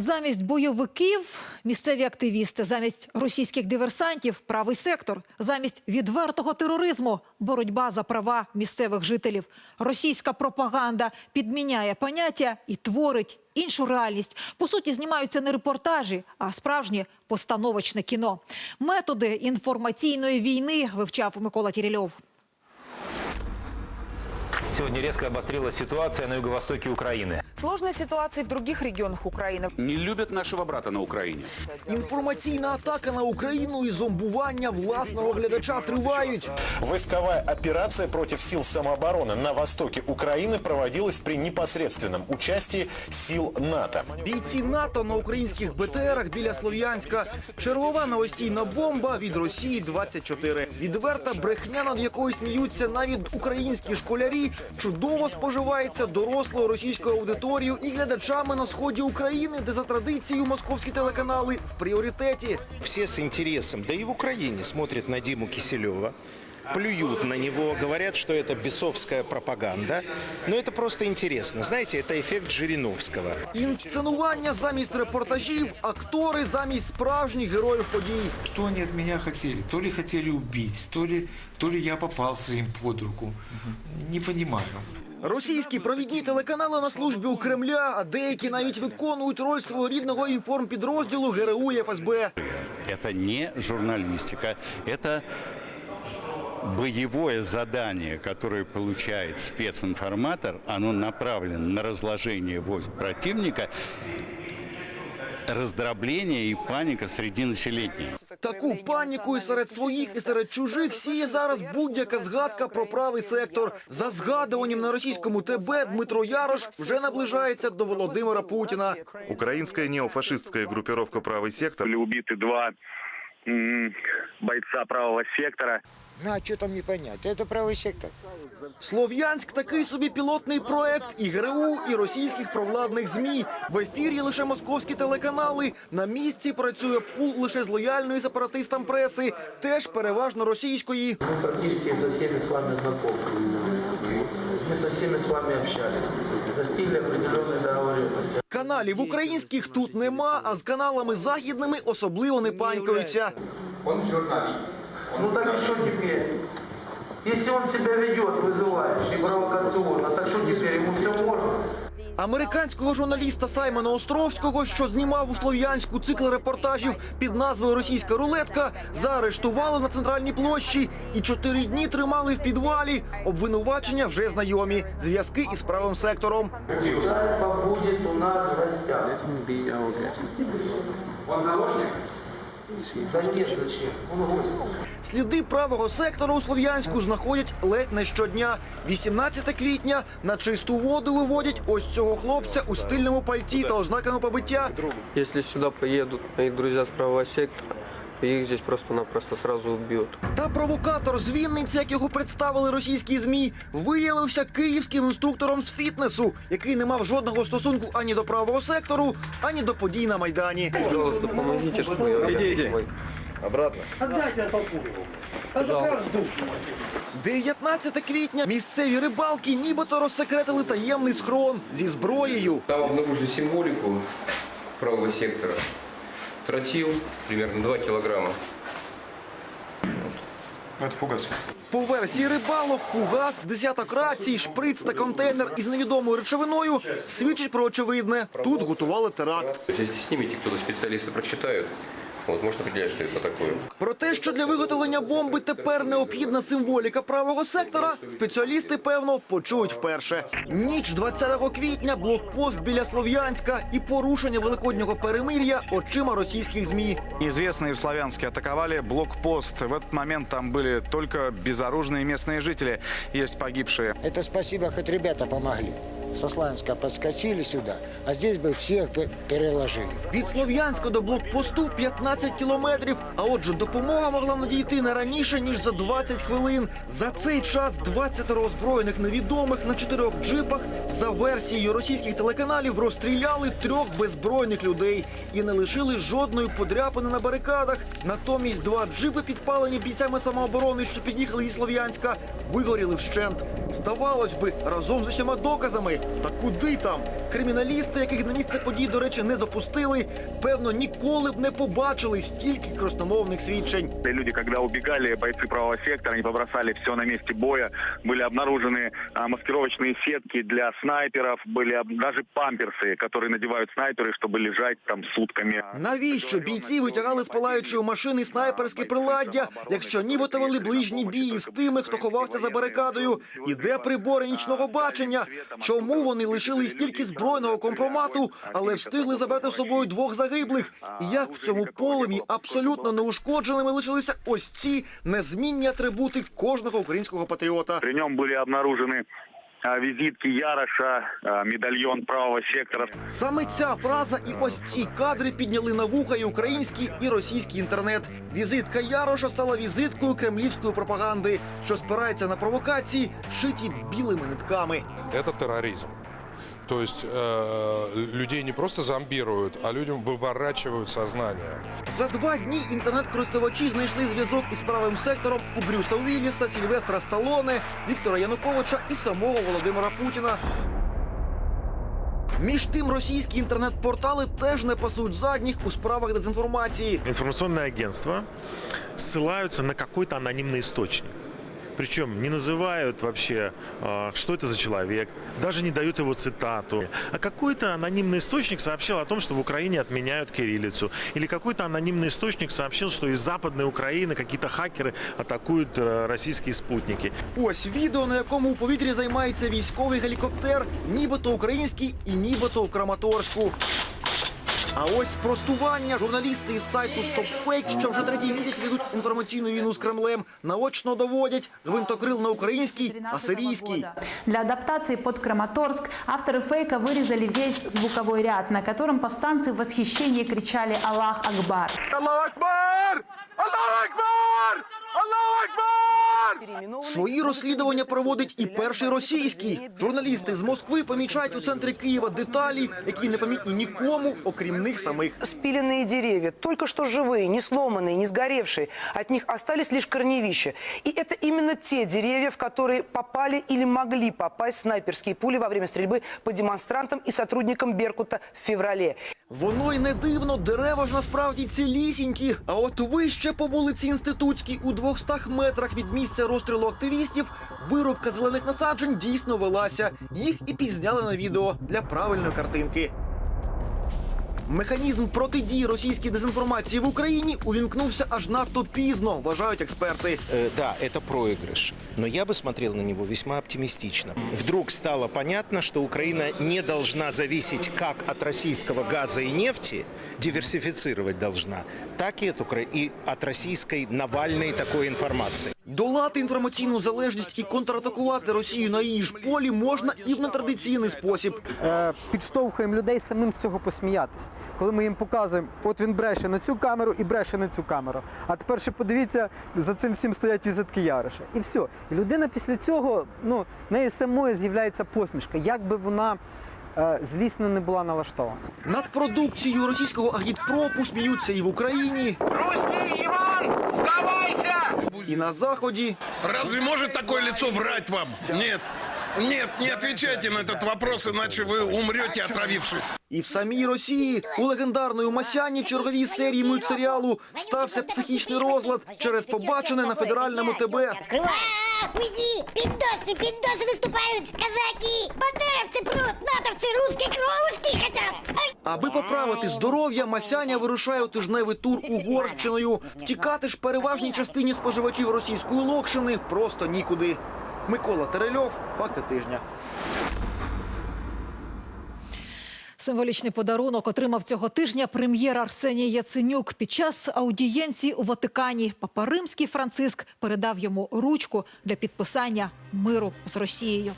Замість бойовиків місцеві активісти, замість російських диверсантів правий сектор, замість відвертого тероризму боротьба за права місцевих жителів. Російська пропаганда підміняє поняття і творить іншу реальність. По суті, знімаються не репортажі, а справжнє постановочне кіно. Методи інформаційної війни вивчав Микола Тірільов. Сегодня резко обострилась ситуация на юго-востоке Украины. Сложная ситуация и в других регионах Украины. не любят нашего брата на Украине. Інформаційна атака на Україну і зомбування власного глядача тривають. Войсковая операция против сил самообороны на востоке Украины проводилась при непосредственном участии сил НАТО. Бійці НАТО на українських БТРах біля Слов'янська. Чергова новостійна бомба від Росії 24. Відверта брехня, над якою сміються навіть українські школярі, чудово споживається дорослою російською аудиторією і глядачами на сході України, де за традицією московські телеканали в пріоритеті. Всі з інтересом, да і в Україні смотрять на Діму Киселева, плюют на него, говорят, что это бесовская пропаганда. Но это просто интересно. Знаете, это эффект Жириновского. Інсценування замість репортажів, актори замість справжніх героїв подій. Что они от меня хотели? То ли хотели убить, то ли, то ли я попался им под руку. Не понимаю. Російські провідні телеканали на службі у Кремля, а деякі навіть виконують роль свого рідного інформпідрозділу ГРУ і ФСБ. Это не журналистика, это боевое задание, которое получает специнформатор, оно направлено на разложение войск противника, раздробление и паника среди населения. Таку паніку і серед своїх, і серед чужих сіє зараз будь-яка згадка про правий сектор. За згадуванням на російському ТБ Дмитро Ярош вже наближається до Володимира Путіна. Украинская неофашистская группировка «Правый сектор» были убиты два м, бойца правого сектора. Ну, а что там не понять? Это правый сектор. Слов'янськ такий собі пілотний проект і ГРУ, і російських провладних змі. В ефірі лише московські телеканали. На місці працює пул лише з лояльної сепаратистам преси, теж переважно російської. Мы практически со всеми с вами знакомы. Мы со всеми с вами общались. Достигли определенной договоренности. Каналів українських тут нема, а з каналами західними особливо не панькаються. Он журналист. Ну так и что теперь? Если он себя ведет вызывающе и провокационно, так что теперь ему все можно? Американського журналіста Саймона Островського, що знімав у Слов'янську цикл репортажів під назвою Російська рулетка, заарештували на центральній площі і чотири дні тримали в підвалі. Обвинувачення вже знайомі. Зв'язки із правим сектором. Усадьба будет у нас в гостях. Он заложник? Сліди правого сектору у Слов'янську знаходять ледь не щодня. 18 квітня на чисту воду виводять ось цього хлопця у стильному пальті та ознаками побиття. Якщо сюди поїдуть мої друзі з правого сектора, их здесь просто-напросто сразу убьют. Та провокатор з Вінниці, як його представили російські змі, виявився київським інструктором з фітнесу, який не мав жодного стосунку ані до правого сектору, ані до подій на майдані. Пожалуйста, помогите, чтобы я... Идите. 19 квітня місцеві рибалки нібито розсекретили таємний схрон зі зброєю. Там обнаружили символику правого сектора. Тротил примерно 2 килограмма. Это фугас. По версії рибалок, фугас, десяток рацій, шприц та контейнер із невідомою речовиною свідчить про очевидне. Тут готували теракт. Якщо знімете, хтось спеціалісти прочитають. специалисты прочитают, вот, может определять, что это такое. Про те, що для виготовлення бомби тепер необхідна символіка правого сектора, спеціалісти певно почують вперше. Ніч 20 квітня, блокпост біля Слов'янська і порушення великоднього перемир'я очима російських змі. Неизвестные в Славянске атаковали блокпост. В этот момент там были только безоружные местные жители. Есть погибшие. Это спасибо, хоть ребята помогли. Со Славянска подскочили сюда, а здесь бы всех пе- переложили. Від Слов'янська до блокпосту 15 кілометрів. А отже, допомога могла надійти не раніше ніж за 20 хвилин. За цей час 20 озброєних невідомих на чотирьох джипах за версією російських телеканалів розстріляли трьох беззбройних людей і не лишили жодної подряпини на барикадах. Натомість два джипи, підпалені бійцями самооборони, що під'їхали із Слов'янська, вигоріли вщент. Здавалось би, разом з усіма доказами. Та куди там? Криміналісти, яких на місце подій, до речі, не допустили, певно, ніколи б не побачили стільки красномовних свідчень. Люди, когда убегали, бойцы правого сектора, они побросали все на месте боя. Были обнаружены а, маскировочные сетки для снайперов, были об- даже памперсы, которые надевают снайперы, чтобы лежать там сутками. Навіщо бійці витягали з палаючої машини снайперське приладдя, якщо нібито вели ближні бії з тими, хто ховався за барикадою? І де прибори нічного бачення? Чому Вони лишили стільки збройного компромату, але встигли забрати з собою двох загиблих? І як в цьому полемі абсолютно неушкодженими лишилися ось ці незмінні атрибути кожного українського патріота? При ньому були обнаружены а, визитки Яроша, медальйон медальон правого сектора. Саме ця фраза і ось ці кадри підняли на вуха і український, і російський інтернет. Візитка Яроша стала візиткою кремлівської пропаганди, що спирається на провокації, шиті білими нитками. Це терроризм. То есть э, людей не просто зомбируют, а людям выворачивают сознание. За два дні інтернет-користувачі знайшли зв'язок із правим сектором у Брюса Уілліса, Сільвестра Сталоне, Віктора Януковича і самого Володимира Путіна. Між тим, російські інтернет-портали теж не пасують задніх у справах дезінформації. Информационные агентства ссылаются на какой-то анонимный источник. Причем не называют вообще, а, что это за человек, даже не дают его цитату. А какой-то анонимный источник сообщил о том, что в Украине отменяют кириллицу. Или какой-то анонимный источник сообщил, что из Западной Украины какие-то хакеры атакуют э, российские спутники. Ось відео, на якому у повітрі займається військовий гелікоптер, нібито український і нібито в Краматорську. А ось спростування. Журналісти із сайту StopFake, що вже третій місяць ведуть інформаційну війну з Кремлем, наочно доводять гвинтокрил не український, а сирійський. Для адаптации под Краматорск авторы фейка вырезали весь звуковой ряд, на котором повстанцы в восхищении кричали «Аллах Акбар». Аллах Акбар! Аллах Акбар! Аллах Акбар! Свої розслідування проводить і перший російський. Журналісти з Москви помічають у центрі Києва деталі, які не помітні нікому, окрім них самих. Спиленные деревья, только что живые, не сломанные, не сгоревшие. От них остались лишь корневища. И это именно те деревья, в которые попали или могли попасть снайперские пули во время стрельбы по демонстрантам и сотрудникам Беркута в феврале. Воно й не дивно, дерева ж насправді цілісінькі. А от вище по вулиці Інститутській, у 200 метрах від місця розстрілу активістів, вирубка зелених насаджень дійсно велася. Їх і пізняли на відео для правильної картинки. Механізм протидії російській дезінформації в Україні увімкнувся аж надто пізно, вважають експерти. Э, да, это проигрыш. Но я бы смотрел на него весьма оптимистично. Вдруг стало понятно, что Украина не должна зависеть как от российского газа и нефти, диверсифицировать должна, так и от, Укра... и от российской Навальной такой информации. Долати інформаційну залежність і контратакувати Росію на її ж полі можна і в нетрадиційний спосіб. е, підштовхуємо людей самим з цього посміятись. Коли ми їм показуємо, от він бреше на цю камеру і бреше на цю камеру. А тепер ще подивіться, за цим всім стоять візитки Яриша. І все. І людина після цього, ну, в неї самої з'являється посмішка, як би вона. е, Злісно не була налаштована. Над продукцією російського агітпропу сміються і в Україні, Иван, сдавайся! І на заході. Разве может такое лицо врать вам? Нет. Нет, не отвечайте на этот вопрос, иначе вы умрете, отравившись. І в самій Росії у легендарної Масяні в черговій серії мультсеріалу стався психічний розлад через побачене на федеральному ТБ Уйди! Пиндосы, пиндосы выступают! Казаки! Бандеровцы прут! Натовцы русской кровушки хотят! Ай! Аби поправити здоров'я, Масяня вирушає у тижневий тур Угорщиною. Втікати ж переважній частині споживачів російської локшини просто нікуди. Микола Терельов, факти тижня. Символічний подарунок отримав цього тижня прем'єр Арсеній Яценюк. Під час аудієнції у Ватикані Папа Римський Франциск передав йому ручку для підписання миру з Росією.